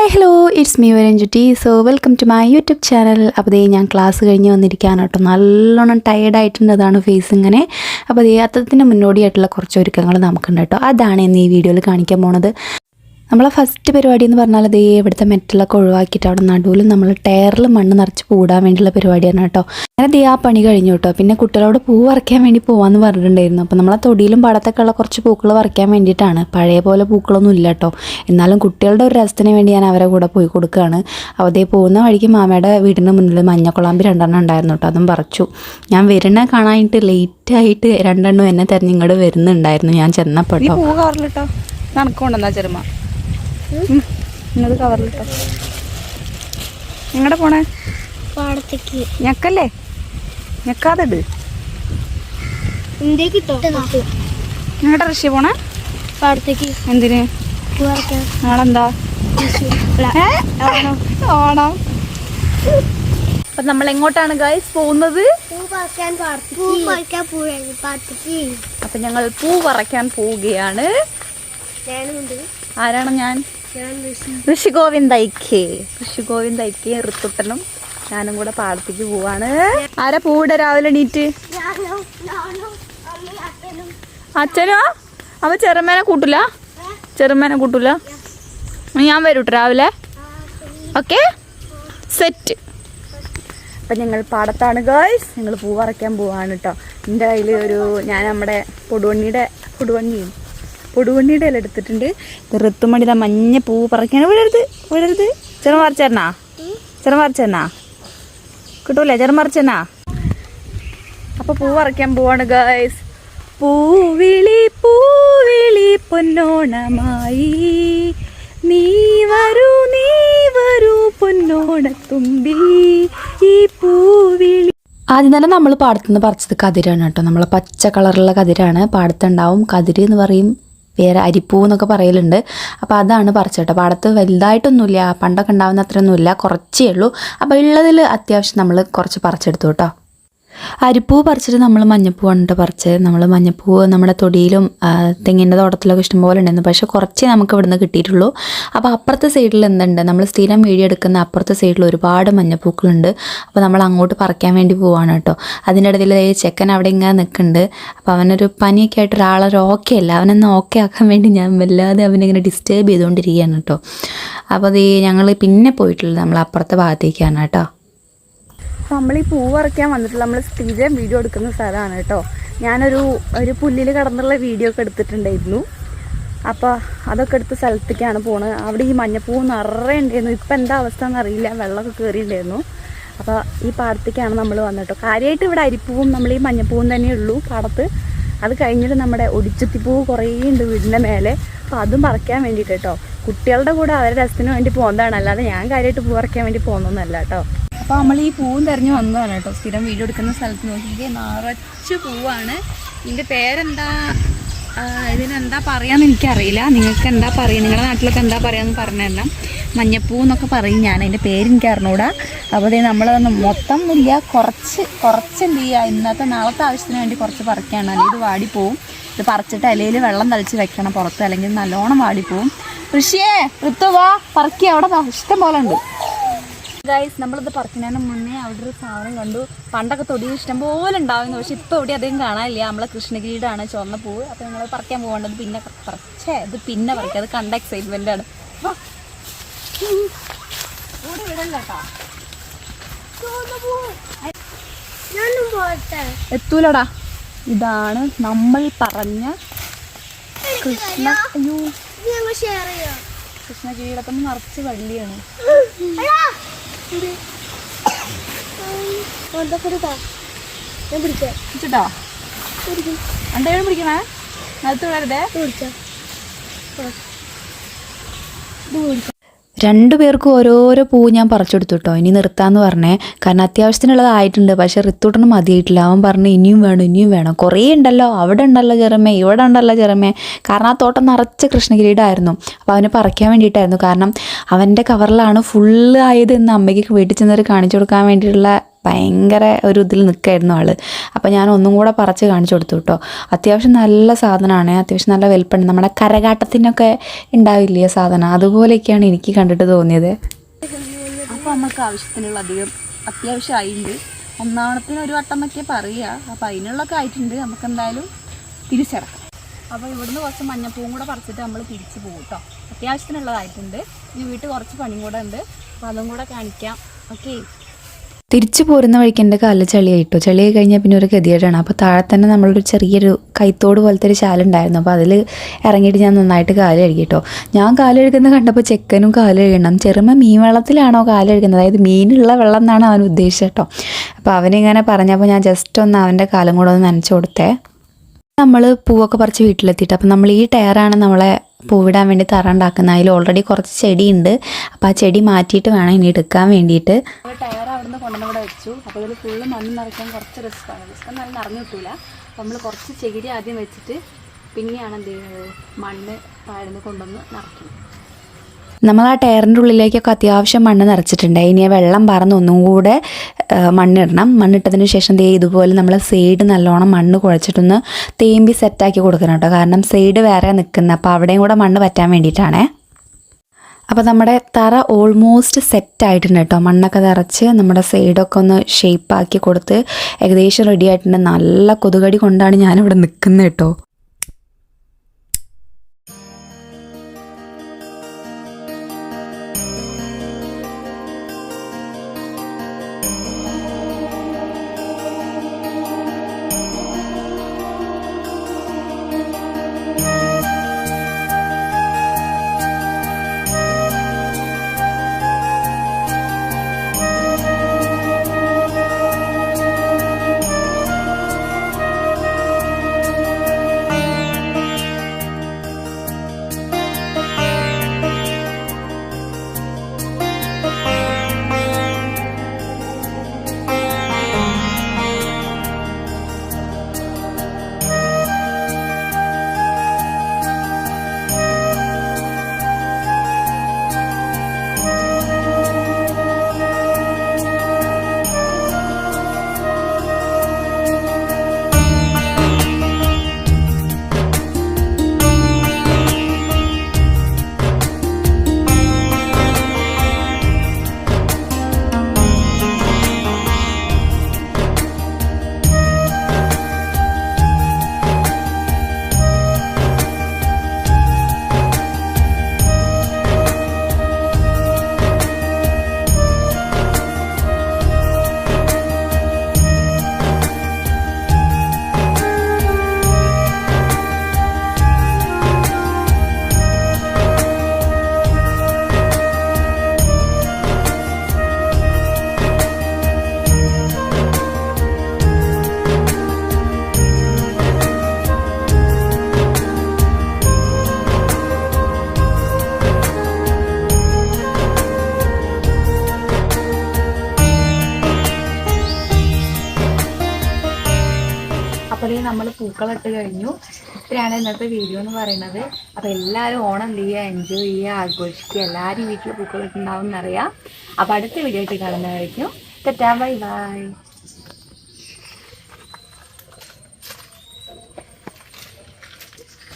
Hi hello it's me വരഞ്ജുട്ടി so welcome to my YouTube channel അപ്പോൾ ദേ ഞാൻ class കഴിഞ്ഞ് വന്നിരിക്കുകയാണ് കേട്ടോ. നല്ലോണം ടയേർഡായിട്ടുണ്ട് അതാണ് ഫേസ് ഇങ്ങനെ. അപ്പോൾ ദേ അത്തത്തിന് മുന്നോടിയായിട്ടുള്ള കുറച്ച് ഒരുക്കങ്ങൾ നമുക്കുണ്ട് കേട്ടോ. അതാണ് ഇന്ന് ഈ വീഡിയോയിൽ കാണിക്കാൻ പോണത്. നമ്മളെ ഫസ്റ്റ് പരിപാടി എന്ന് പറഞ്ഞാൽ ദേ ഇവിടുത്തെ മെറ്റലൊക്കെ ഒഴിവാക്കിയിട്ട് അവിടെ നടുവിൽ നമ്മൾ ടയറിൽ മണ്ണ് നിറച്ച് പൂടാൻ വേണ്ടിയുള്ള പരിപാടിയാണ് കേട്ടോ. അങ്ങനെ ദേ ആ പണി കഴിഞ്ഞു കേട്ടോ. പിന്നെ കുട്ടികളോട് പൂ വറക്കാൻ വേണ്ടി പോവാന്ന് പറഞ്ഞിട്ടുണ്ടായിരുന്നു. അപ്പോൾ നമ്മളെ തൊടിയിലും പടത്തൊക്കെ ഉള്ള കുറച്ച് പൂക്കൾ വറക്കാൻ വേണ്ടിയിട്ടാണ്. പഴയ പോലെ പൂക്കളൊന്നും ഇല്ല കേട്ടോ. എന്നാലും കുട്ടികളുടെ ഒരു രസത്തിന് വേണ്ടി ഞാൻ അവരെ കൂടെ പോയി കൊടുക്കുകയാണ്. അതേ പോകുന്ന വഴിക്ക് മാമയുടെ വീടിന് മുന്നിൽ മഞ്ഞക്കുളാമ്പി രണ്ടെണ്ണം ഉണ്ടായിരുന്നു കേട്ടോ. അതും പറിച്ചു. ഞാൻ വരുന്ന കാണാനായിട്ട് ലേറ്റായിട്ട് രണ്ടെണ്ണം എന്നെ തിരഞ്ഞിങ്ങോട്ട് വരുന്നുണ്ടായിരുന്നു. ഞാൻ കേട്ടോ. പൂ കവറിലിട്ടോ കണക്കുകൊണ്ടെന്നാ ചെറുമ നിങ്ങൾ കവറിലിട്ടോ എങ്ങടെ പോണേ? പാടത്തേക്ക് ഞക്കല്ലേ? ഞെക്കാതെ ഇട് റഷ്യ പോണേ? പാടത്തേക്ക് എന്തിന്? നാളെന്താ? ഓണം അപ്പൊ നമ്മൾ എങ്ങോട്ടാണ് ഗൈസ് പോകുന്നത്? പൂ പറിക്കാൻ പാടത്തേക്ക്. പൂ പറിക്കാൻ പൂ പാടത്തേക്ക്. അപ്പൊ ഞങ്ങൾ പൂ പറിക്കാൻ പോവുകയാണ്. ആരാണ് ഞാൻ? ഋഷി ഗോവിന്ദ് ഐക്കേ ഋഷി ഗോവിന്ദ് ഐക്കേ ഋത്തുട്ടനും ഞാനും കൂടെ പാടത്തേക്ക് പോവാണ്. ആരാ പൂവിടെ രാവിലെ എണീറ്റ്? അച്ഛനും. അവ ചെറുമേനെ കൂട്ടില്ല ചെറുമേനെ കൂട്ടില്ല ഞാൻ വരൂട്ടോ രാവിലെ? ഓക്കെ? സെറ്റ്. അപ്പം ഞങ്ങൾ പാടത്താണ് ഗേൾസ് ഞങ്ങൾ പൂ പറിക്കാൻ പോവാണ് കേട്ടോ എന്റെ കയ്യിൽ ഒരു ഞാൻ നമ്മുടെ പൊടുവണ്ണിയുടെ പൊടുവണ്ണി പൊടുവണ്ണിയുടെ ഇല എടുത്തിട്ടുണ്ട്. ഋത്തുമണിയുടെ മഞ്ഞ പൂ പറിക്കാൻ വിടരുത് വിടരുത് ചെറു മറിച്ചേരണാ ചെറു മറിച്ചേരണാ കിട്ടൂല? ചെറു മറിച്ചെന്നാ അപ്പൊ പൂ പറിക്കാൻ പോവാണ് ഗൈസ് പൂവിളി പൂവിളി പൊന്നോണമായി. നീ വരൂ നീ വരൂ പൊന്നോണത്തുമ്പി. ഈ പൂവിളി ആദ്യം തന്നെ നമ്മൾ പാടത്തുനിന്ന് പറിച്ചത് കതിരാണ് കേട്ടോ. നമ്മളെ പച്ച കളറുള്ള കതിരാണ്. പാടത്തുണ്ടാവും കതിര് എന്ന് പറയും. വേറെ അരിപ്പൂ എന്നൊക്കെ പറയലുണ്ട്. അപ്പോൾ അതാണ് പറിച്ചത് കേട്ടോ. പാടത്ത് വലുതായിട്ടൊന്നുമില്ല. പണ്ടൊക്കെ ഉണ്ടാവുന്ന അത്രയൊന്നുമില്ല. കുറച്ചേ ഉള്ളൂ. അപ്പോൾ ഉള്ളതിൽ അത്യാവശ്യം നമ്മൾ കുറച്ച് പറിച്ചെടുത്തു കേട്ടോ. അരിപ്പൂ പറിച്ചിട്ട് നമ്മൾ മഞ്ഞപ്പൂ കേട്ടോ പറിച്ച് നമ്മൾ മഞ്ഞപ്പൂ നമ്മുടെ തൊടിയിലും തെങ്ങിന്റെ തോട്ടത്തിലൊക്കെ ഇഷ്ടംപോലെ ഉണ്ടായിരുന്നു പക്ഷേ കുറച്ച് നമുക്ക് ഇവിടുന്ന് കിട്ടിയിട്ടുള്ളൂ. അപ്പോൾ അപ്പുറത്തെ സൈഡിൽ എന്തുണ്ട്? നമ്മൾ സ്ഥിരം വീഡിയോ എടുക്കുന്ന അപ്പുറത്തെ സൈഡിൽ ഒരുപാട് മഞ്ഞപ്പൂക്കളുണ്ട്. അപ്പോൾ നമ്മൾ അങ്ങോട്ട് പറിക്കാൻ വേണ്ടി പോവാണ് കേട്ടോ. അതിന്റെ ഇടയിൽ ചെക്കൻ അവിടെ ഇങ്ങനെ നിൽക്കുന്നുണ്ട്. അപ്പോൾ അവനൊരു പനിയൊക്കെ ആയിട്ട് ഒരാളൊരു ഓക്കെ അല്ല. അവനൊന്ന് ഓക്കെ ആക്കാൻ വേണ്ടി ഞാൻ വല്ലാതെ അവനിങ്ങനെ ഡിസ്റ്റേബ് ചെയ്തുകൊണ്ടിരിക്കുകയാണ് കേട്ടോ. അപ്പോൾ അത് ഞങ്ങൾ പിന്നെ പോയിട്ടുള്ളത് നമ്മൾ അപ്പുറത്തെ ഭാഗത്തേക്കാണ് കേട്ടോ. നമ്മൾ ഈ പൂ പറിക്കാൻ വന്നിട്ടുള്ള നമ്മൾ സ്ഥിരം വീഡിയോ എടുക്കുന്ന സ്ഥലമാണ് കേട്ടോ. ഞാനൊരു ഒരു പുല്ലിൽ കടന്നുള്ള വീഡിയോ ഒക്കെ എടുത്തിട്ടുണ്ടായിരുന്നു. അപ്പോൾ അതൊക്കെ എടുത്ത സ്ഥലത്തേക്കാണ് പോണത് അവിടെ ഈ മഞ്ഞപ്പൂ നിറയെ ഉണ്ടായിരുന്നു. ഇപ്പം എന്താ അവസ്ഥ എന്നറിയില്ല. വെള്ളമൊക്കെ കയറിയിട്ടുണ്ടായിരുന്നു അപ്പോൾ ഈ പാടത്തേക്കാണ് നമ്മൾ വന്നിട്ടോ കാര്യമായിട്ട് ഇവിടെ അരിപ്പൂവും നമ്മൾ ഈ മഞ്ഞപ്പൂവും തന്നെ ഉള്ളൂ പാടത്ത്. അത് കഴിഞ്ഞിട്ട് നമ്മുടെ ഒടിച്ചുത്തിപ്പൂവ് കുറേ ഉണ്ട് വീടിന്റെ മേലെ. അപ്പോൾ അതും പറിക്കാൻ വേണ്ടിയിട്ട് കേട്ടോ. കുട്ടികളുടെ കൂടെ അവരുടെ രസത്തിന് വേണ്ടി പോകുന്നതാണ് അല്ലാതെ ഞാൻ കാര്യമായിട്ട് പൂ പറിക്കാൻ വേണ്ടി പോകുന്നൊന്നല്ല കേട്ടോ. അപ്പോൾ നമ്മൾ ഈ പൂവും തെരഞ്ഞു വന്നതാണ് കേട്ടോ. സ്ഥിരം വീഡിയോ എടുക്കുന്ന സ്ഥലത്ത് നോക്കിയിട്ട് നിറച്ച് പൂവാണ്. ഇതിന്റെ പേരെന്താ? ഇതിനെന്താ പറയാന്ന് എനിക്കറിയില്ല. നിങ്ങൾക്ക് എന്താ പറയുക നിങ്ങളുടെ നാട്ടിലൊക്കെ എന്താ പറയാന്ന് പറഞ്ഞതല്ല മഞ്ഞപ്പൂ എന്നൊക്കെ പറയും ഞാൻ അതിന്റെ പേര് എനിക്ക് അറിഞ്ഞൂടാ. അപ്പോൾ ദേ നമ്മളതൊന്ന് മൊത്തം ഇല്ല കുറച്ച് കുറച്ച് എന്ത് ചെയ്യുക ഇന്നത്തെ നാളത്തെ ആവശ്യത്തിന് വേണ്ടി കുറച്ച് പറിക്കുകയാണ് അല്ലെങ്കിൽ ഇത് വാടിപ്പോവും ഇത് പറിച്ചിട്ട് ഇലയിൽ വെള്ളം തളിച്ച് വെക്കണം പുറത്ത്. അല്ലെങ്കിൽ നല്ലോണം വാടിപ്പോവും ഋഷിയേ ഋത്തുവാ പറിക്കുക അവിടെ ഇഷ്ടം പോലെ ഉണ്ട്. ഗൈസ് നമ്മളിത് പറിക്കുന്നതിന് മുന്നേ അവിടെ ഒരു സാധനം കണ്ടു. പണ്ടൊക്കെ തൊടി ഇഷ്ടം പോലെ ഉണ്ടാവുന്നു പക്ഷെ ഇപ്പോൾ എവിടെ അധികം കാണാനില്ല. നമ്മളെ കൃഷ്ണഗിരിയുടെയാണ് ചുവന്ന പൂവ്. അപ്പോൾ ഞങ്ങൾ പറിക്കാൻ പോകേണ്ടത് പിന്നെ പറിച്ചേ. ഇത് പിന്നെ പറിക്കുക അത് കണ്ട എക്സൈറ്റ്മെന്റ് ആണ്. എത്തൂലടാ. ഇതാണ് നമ്മൾ പറഞ്ഞ കൃഷ്ണ അയ്യോ. ചെയ്യാം. കൃഷ്ണഗിരിയുടെ നിറച്ച് വള്ളിയാണ്. വെച്ചിട്ടോ എന്തായാലും പിടിക്കണേ നിലത്ത് വിടരുതേ. പിടിച്ചോ രണ്ടു പേർക്കും ഓരോരോ പൂ ഞാൻ പറിച്ചെടുത്തു കേട്ടോ ഇനി നിർത്താന്ന് പറഞ്ഞേ. കാരണം അത്യാവശ്യത്തിനുള്ളതായിട്ടുണ്ട്. പക്ഷെ ഋത്തൂട്ടന് മതിയായിട്ടില്ല. അവൻ പറഞ്ഞു ഇനിയും വേണം ഇനിയും വേണം. കുറേ ഉണ്ടല്ലോ. അവിടെ ഉണ്ടല്ലോ ചെറുമേ ഇവിടെ ഉണ്ടല്ലോ ചെറുമേ കാരണം ആ തോട്ടം നിറച്ച കൃഷ്ണഗിരിയുടെ അപ്പോൾ അവന് പറിക്കാൻ വേണ്ടിയിട്ടായിരുന്നു. കാരണം അവന്റെ കവറിലാണ് ഫുള്ള് ആയത് എന്ന് അമ്മയ്ക്ക് വീട്ടിൽ ചെന്നവർ കാണിച്ചു കൊടുക്കാൻ വേണ്ടിയിട്ടുള്ള ഭയങ്കര ഒരു ഇതിൽ നിൽക്കായിരുന്നു ആൾ. അപ്പോൾ ഞാൻ ഒന്നും കൂടെ പറിച്ച് കാണിച്ചു കൊടുത്തു കേട്ടോ അത്യാവശ്യം നല്ല സാധനമാണ് അത്യാവശ്യം നല്ല വലുപ്പമുണ്ട്. നമ്മുടെ കരകാട്ടത്തിനൊക്കെ ഉണ്ടാവില്ലേ സാധനം? അതുപോലെയൊക്കെയാണ് എനിക്ക് കണ്ടിട്ട് തോന്നിയത്. അപ്പോൾ നമുക്ക് ആവശ്യത്തിനുള്ള അധികം അത്യാവശ്യമായിട്ടുണ്ട് ഒന്നാമത്തിന് ഒരു വട്ടം ഒക്കെ പറയുക അപ്പോൾ അതിനുള്ളൊക്കെ ആയിട്ടുണ്ട്. നമുക്ക് എന്തായാലും തിരിച്ചടക്കാം. അപ്പോൾ ഇവിടുന്ന് കുറച്ച് മഞ്ഞപ്പൂവും കൂടെ പറിച്ചിട്ട് നമ്മൾ തിരിച്ച് പോകും കേട്ടോ അത്യാവശ്യത്തിനുള്ളതായിട്ടുണ്ട്. ഈ വീട്ടിൽ കുറച്ച് പണിയും കൂടെ ഉണ്ട്. അപ്പോൾ അതും കൂടെ കാണിക്കാം. ഓക്കെ. തിരിച്ചു പോരുന്ന വഴിക്ക് എന്റെ കാലിൽ ചളിയായിട്ടോ ചളിയായി കഴിഞ്ഞാൽ പിന്നെ ഒരു ഗതികേടാണ്. അപ്പോൾ താഴെ തന്നെ നമ്മളൊരു ചെറിയൊരു കൈത്തോട് പോലത്തെ ഒരു ശാലുണ്ടായിരുന്നു അപ്പോൾ അതിൽ ഇറങ്ങിയിട്ട് ഞാൻ നന്നായിട്ട് കാൽ കഴുകിട്ടോ ഞാൻ കാൽ കഴുകുന്നത് കണ്ടപ്പോൾ ചെക്കനും കാൽ കഴുകണം. ചെറുമ മീൻ വെള്ളത്തിലാണോ കാൽ കഴുകുന്നത്? അതായത് മീനുള്ള വെള്ളം എന്നാണ് അവൻ ഉദ്ദേശിച്ചത് കേട്ടോ അപ്പോൾ അവനിങ്ങനെ പറഞ്ഞപ്പോൾ ഞാൻ ജസ്റ്റ് ഒന്ന് അവന്റെ കാലം കൂടെ ഒന്ന് നനച്ചു കൊടുത്തേ. നമ്മൾ പൂവൊക്കെ പറിച്ച് വീട്ടിലെത്തിയിട്ട്. അപ്പം നമ്മൾ ഈ ടയറാണ് നമ്മളെ പൂവിടാൻ വേണ്ടി തറ അതിൽ ഓൾറെഡി കുറച്ച് ചെടി ഉണ്ട് അപ്പോൾ ആ ചെടി മാറ്റിയിട്ട് വേണം ഇനി എടുക്കാൻ വേണ്ടിയിട്ട്. ടയർ അവിടുന്ന് കൊണ്ടുവന്ന് ഇവിടെ വെച്ചു. അപ്പോൾ ഇതിൽ ഫുള്ള് മണ്ണ് നിറയ്ക്കാൻ കുറച്ച് റിസ്ക്കാണ് റിസ്ക് നല്ല നിറഞ്ഞു കിട്ടൂല. അപ്പോൾ നമ്മൾ കുറച്ച് ചകിരി ആദ്യം വെച്ചിട്ട് പിന്നെയാണ് എന്ത് മണ്ണ് താഴ്ന്ന് കൊണ്ടുവന്ന് നിറയ്ക്കുന്നത് നമ്മൾ ആ ടയറിന്റെ ഉള്ളിലേക്കൊക്കെ അത്യാവശ്യം മണ്ണ് നിറച്ചിട്ടുണ്ട്. ഇനി വെള്ളം പറന്ന് ഒന്നും കൂടെ മണ്ണിടണം. മണ്ണിട്ടതിന് ശേഷം ദേ ഇതുപോലെ നമ്മൾ സൈഡ് നല്ലോണം മണ്ണ് കുഴച്ചിട്ടൊന്ന് തേമ്പി സെറ്റാക്കി കൊടുക്കണം കേട്ടോ. കാരണം സൈഡ് വേറെ നിൽക്കുന്ന. അപ്പോൾ അവിടെയും കൂടെ മണ്ണ് പറ്റാൻ വേണ്ടിയിട്ടാണേ. അപ്പോൾ നമ്മുടെ തറ ഓൾമോസ്റ്റ് സെറ്റ് ആയിട്ടുണ്ട് കേട്ടോ. മണ്ണൊക്കെ നിറച്ച് നമ്മുടെ സൈഡൊക്കെ ഒന്ന് ഷേപ്പാക്കി കൊടുത്ത് ഏകദേശം റെഡി ആയിട്ടുണ്ട്. നല്ല കൊതുകടി കൊണ്ടാണ് ഞാനിവിടെ നിൽക്കുന്നത് കേട്ടോ. പൂക്കളിട്ട് കഴിഞ്ഞു. ഇത്രയാണ് ഇന്നത്തെ വീഡിയോ എന്ന് പറയുന്നത്. അപ്പോൾ എല്ലാവരും ഓണം എന്ത് ചെയ്യുക എൻജോയ് ചെയ്യുക ആഘോഷിക്കുക. എല്ലാവരും വീട്ടിൽ പൂക്കളിട്ടുണ്ടാവും എന്നറിയാം അപ്പോൾ അടുത്ത വീഡിയോ ആയിട്ട് കാണുന്നതായിരിക്കും തെറ്റാ ബൈ ബൈ.